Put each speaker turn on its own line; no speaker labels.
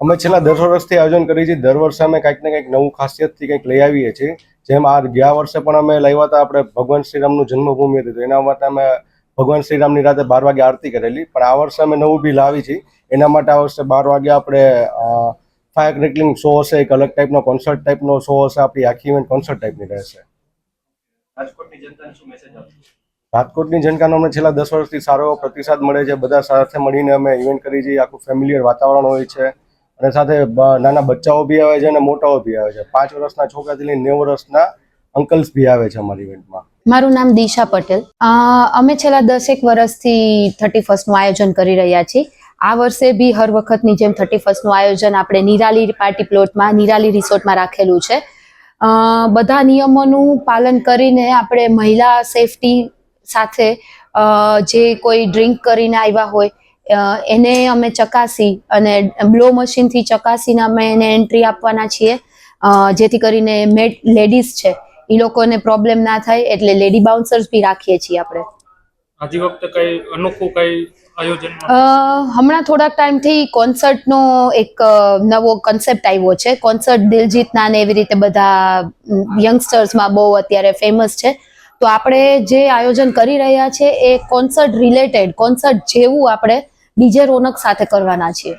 અમે છેલ્લા દસ વર્ષથી આયોજન કરીએ છીએ. દર વર્ષે અમે કંઈક ને કંઈક નવું ખાસિયતથી કંઈક લઈ આવીએ છીએ. જેમ આ ગયા વર્ષે પણ અમે લાવ્યા હતા આપણે ભગવાન શ્રીરામનું જન્મભૂમિ હતી. તો એના માટે અમે ભગવાન શ્રીરામની રાતે બાર વાગે આરતી કરેલી. પણ આ વર્ષે અમે નવું બી લાવી છીએ એના માટે આ વર્ષે બાર વાગે આપણે ફાયર ક્રેકલિંગ શો હશે એક અલગ ટાઈપનો કોન્સર્ટ ટાઈપનો શો હશે આપણી આખી ઇવેન્ટ કોન્સર્ટ ટાઈપની રહેશે.
રાજકોટની જનતાને
અમને છેલ્લા દસ વર્ષથી સારો પ્રતિસાદ મળે છે. બધા સાથે મળીને અમે ઇવેન્ટ કરી છીએ. આખું ફેમિલિયર વાતાવરણ હોય છે. અને સાથે નાના બચ્ચાઓ બી આવે છે અને મોટાઓ બી આવે છે. પાંચ વર્ષના છોકરાથી લઈને નેવું વર્ષના અંકલ્સ બી આવે છે અમારી ઇવેન્ટમાં
મારું નામ દિશા પટેલ. અમે છેલ્લા દસેક વર્ષથી થર્ટી ફર્સ્ટનું આયોજન કરી રહ્યા છીએ. આ વર્ષે બી હર વખતની જેમ થર્ટી ફર્સ્ટનું આયોજન આપણે નિરાલી પાર્ટી પ્લોટમાં નિરાલી રિસોર્ટમાં રાખેલું છે. બધા નિયમોનું પાલન કરીને આપણે મહિલા સેફટી સાથે જે કોઈ ડ્રિંક કરીને આવ્યા હોય એને અમે ચકાસી અને બ્લો મશીનથી ચકાસીને અમે એને એન્ટ્રી આપવાના છીએ. જેથી કરીને મેડ લેડીઝ છે એ લોકોને પ્રોબ્લેમ ના થાય એટલે લેડી બાઉન્સર્સ બી રાખીએ છીએ આપણે.
હજી વખતે કઈ અનોખું કઈ આયોજન
હમણાં થોડાક ટાઈમથી કોન્સર્ટનો એક નવો કન્સેપ્ટ આવ્યો છે. કોન્સર્ટ દિલજીતના ને એવી રીતે બધા યંગસ્ટર્સમાં બહુ અત્યારે ફેમસ છે. તો આપણે જે આયોજન કરી રહ્યા છે એ કોન્સર્ટ રિલેટેડ કોન્સર્ટ જેવું આપણે ડીજે રોનક સાથે કરવાના છીએ